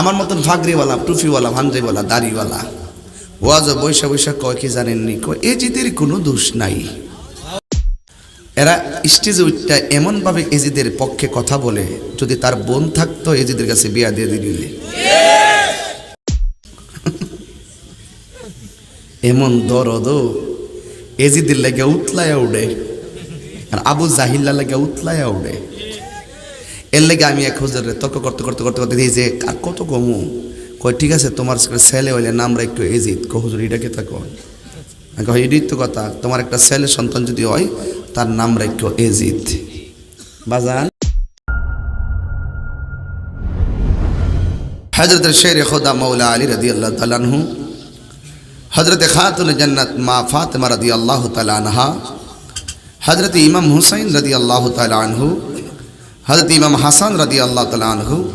আমার মতন ফাগরিওয়ালা টুফিওয়ালা ভান্ড্রিওয়ালা দাড়িওয়ালা। ওয়াজ বৈশা বৈশা কয় কি জানেননি কয় এজিদের কোনো দোষ নাই। এরা স্টেজে উঠটা এমনভাবে এজিদের পক্ষে কথা বলে, যদি তার বোন থাকতো এজিদের কাছে বিয়া দিয়ে দিলে। এমন দরদ এজিদের লেগে উতলায়া উড়ে, আর আবু জাহিল্লা লেগে উতলায়া উড়ে। এর লেগে আমি এক হুজুরে তর্ক করতে করতে করতে করতে দিই যে, আর কত কমু কয়, ঠিক আছে, তোমার ছেলে হইলে নামরা একটু এজিত কো হুজুর এটাকে থাকো এটাই তো কথা, তোমার একটা ছেলে সন্তান যদি হয়, তার নাম রাখো এজিত বাজান। হজরত শের খোদা মৌলা আলী রদি আল্লাহ তালানহু হজরত খাতুল জন্নত মা ফাতেমা রদি আল্লাহ তালানহা হজরত ইমাম হুসাইন রদি আল্লাহ তালানহু হজরত ইমাম হাসান রদি আল্লাহ তালানহু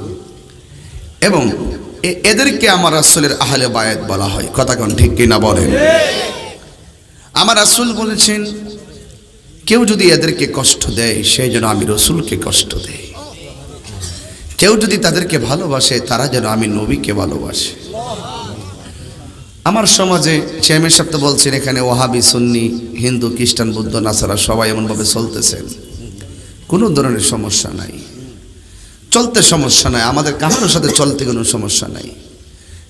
এবং এ- এদেরকে আমার রাসূলের আহলে বায়াত বলা হয়। কথা কোন ঠিক কিনা বলেন? আমার রাসূল বলেছেন, কেউ যদি এদেরকে কষ্ট দেয়, সেই জন্য আমি রসুলকে কষ্ট দেই। কেউ যদি তাদেরকে ভালোবাসে, তারা যেন আমি নবীকে ভালোবাসে। আমার সমাজে চেয়ারম্যান সাহেব তো বলছেন, এখানে ওহাবি সুন্নি, হিন্দু, খ্রিস্টান, বুদ্ধ, নাসারা সবাই এমনভাবে চলতেছেন। কোনো ধরনের সমস্যা নাই। চলতে সমস্যা নাই। আমাদের কাহার সাথে চলতে কোনো সমস্যা নাই।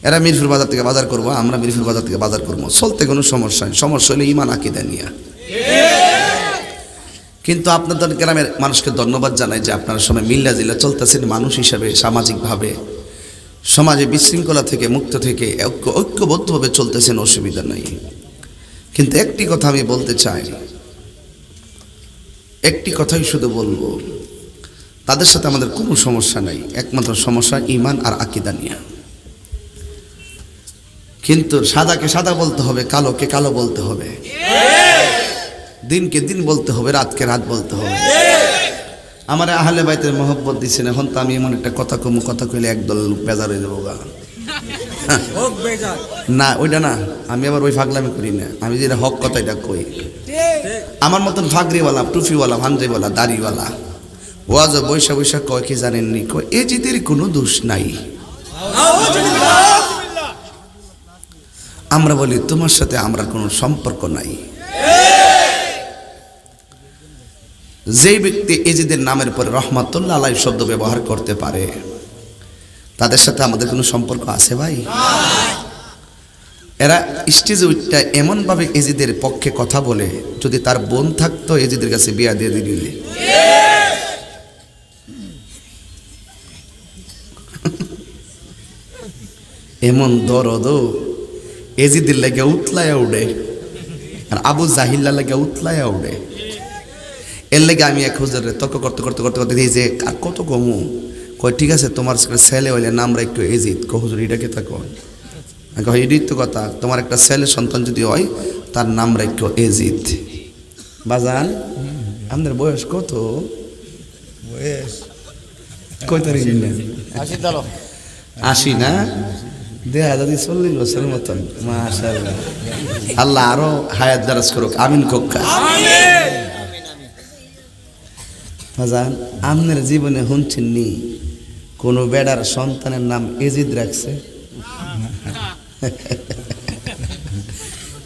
এরা মিরপুর বাজার থেকে বাজার করব, আমরা মিরপুর বাজার থেকে বাজার করব। চলতে কোনো সমস্যা নেই। সমস্যা হলে ইমান আকিদা নিয়া। কিন্তু আপনাদের গ্রামের মানুষকে ধন্যবাদ জানাই যে আপনারা সময় মিল্লা জিল্লা চলতেছেন মানুষ হিসাবে, সামাজিকভাবে, সমাজে বিশৃঙ্খলা থেকে, মুক্ত থেকে, ঐক্য ঐক্যবদ্ধভাবে চলতেছেন, অসুবিধা নাই। কিন্তু একটি কথা আমি বলতে চাই। একটি কথাই শুধু বলব। তাদের সাথে আমাদের কোনো সমস্যা নাই। একমাত্র সমস্যা ইমান আর আকিদা নিয়ে। কিন্তু সাদাকে সাদা বলতে হবে, কালোকে কালো বলতে হবে। দিনকে দিন বলতে হবে, রাতকে রাত বলতে হবে। আমার আহলে বাইতের মহব্বত দিচ্ছেন এখন তো আমি এমন একটা কথা কমু, কথা কইলে একদল বেজার হয়ে যাব গা না, ওইটা না। আমি আবার ওই ফাগলামি করি না। আমি যেটা হক কথা এটা কই? আমার মতন ফাগরিওয়ালা টুফিওয়ালা ভান্ড্রিওয়ালা দাড়িওয়ালা, ওয়াজ বৈশা বৈশা কয় কি জানেননি? কয়, এ জিদের কোনো দোষ নাই। আমরা বলি, তোমার সাথে আমরা কোনো সম্পর্ক নাই। যেই ব্যক্তি এজিদের নামের পরে রহমাতুল্লাহ আলাই শব্দ ব্যবহার করতে পারে তাদের সাথে আমাদের কোনো সম্পর্ক আছে ভাই? এরা স্টেজে উঠটা এমনভাবে এজিদের পক্ষে কথা বলে, যদি তার বোন থাকতো এজিদের কাছে বিয়া দিয়ে দিলে। এমন দরদ, এজিদের লেগে উতলায়া উড়ে, আর আবু জাহিল্লা লেগে উতলায়া উড়ে। এর লেগে আমি এক হুজুরে তর্ক করতে করতে করতে করতে যে, আর কত কমু কয় ঠিক আছে তোমার ছেলে হইলে নাম একটু এজিত কো হুজুর এটাকে থাকো আমি কই এটাই তো কথা তোমার একটা ছেলে সন্তান যদি হয় তার নাম রাখো এজিত বাজান আমাদের বয়স কত? বয়স কয় তারিখ আসি আশি না? দেড় হাজার চল্লিশ বছর মতন। মাশাআল্লাহ। আল্লাহ আরও হায়াত দারাজ করুক। আমিন কোক্কা বাজান আমনের জীবনে হুনছেন নি? কোনো বেড়ার সন্তানের নাম এজিদ রাখছে।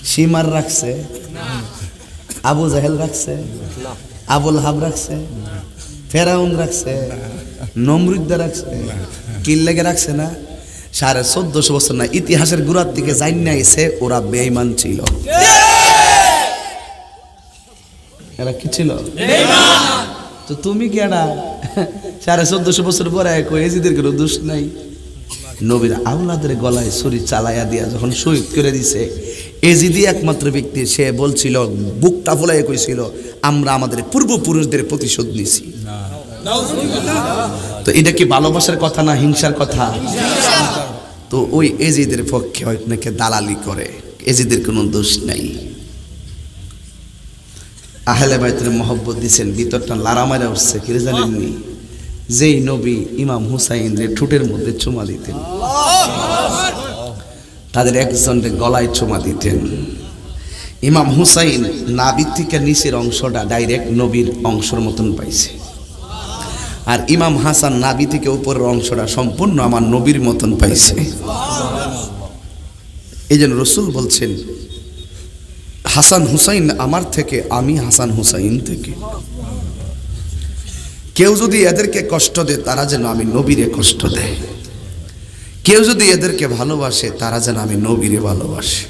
সীমার রাখছে। আবু জাহেল রাখছে। আবুল হাব রাখছে। ফেরাউন রাখছে। নমরুদ্দা রাখছে। কিল্লেগে রাখছে না। সাড়ে চোদ্দশো বছর না ইতিহাসের গুড়ার দিকে যাই না এসে ওরা বেঈমান ছিল। এরা কি ছিল? তো তুমি এটা সাড়ে চোদ্দশো বছর পরে এজিদের কোনো দোষ নাই? নবীর আউলাদের গলায় ছুরি চালাইয়া দিয়া যখন শহীদ করে দিছে, এজিদি একমাত্র ব্যক্তি, সে বলছিল, বুকটা ফুলাই কইছিল, আমরা আমাদের পূর্বপুরুষদের প্রতিশোধ নিছি। তো এটা কি ভালোবাসার কথা না হিংসার কথা? তো ওই এজিদের পক্ষে অনেকে দালালি করে। এজিদের কোনো দোষ নাই। আহলে বাইতের মহব্বত দিছেন, ভিতরটা লারামারা উঠছে, কি জানেননি যেই নবী ইমাম হুসাইন রে ঠোঁটের মধ্যে চুমা দিতেন। তাদের একজনকে গলায় চুমা দিতেন। ইমাম হুসাইন নাবির থেকে নিচের অংশটা ডাইরেক্ট নবীর অংশের মতন পাইছে। আর ইমাম হাসান নাবি থেকে উপরের অংশটা সম্পূর্ণ আমার নবীর মতন পাইছে। এই জন্য রসুল বলছেন হাসান হুসাইন আমার থেকে আমি হাসান হুসাইন থেকে। কেউ যদি এদেরকে কষ্ট দেয় তারা যেন আমি নবীরে কষ্ট দেয়। কেউ যদি এদেরকে ভালোবাসে তারা যেন আমি নবীরে ভালোবাসে।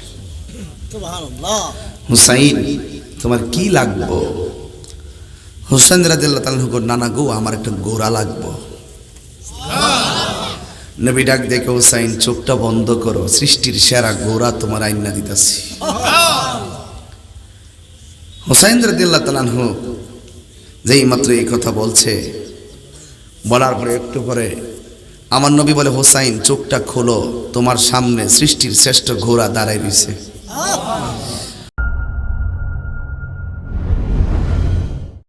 হুসাইন তোমার কি লাগবো? হুসাইন রাজিল্লা তালন নানা গো আমার একটা গোড়া লাগবো। নবী ডাক দেখে হুসাইন চোখটা বন্ধ করো সৃষ্টির সেরা গোড়া তোমার আইনা দিতেছি। হুসাইন রদিল্লা তালানহু যেই মাত্র এই কথা বলছে, বলার পরে একটু পরে আমার নবী বলে, হোসাইন, চোখটা খোলো, তোমার সামনে সৃষ্টির শ্রেষ্ঠ ঘোড়া দাঁড়াই রয়েছে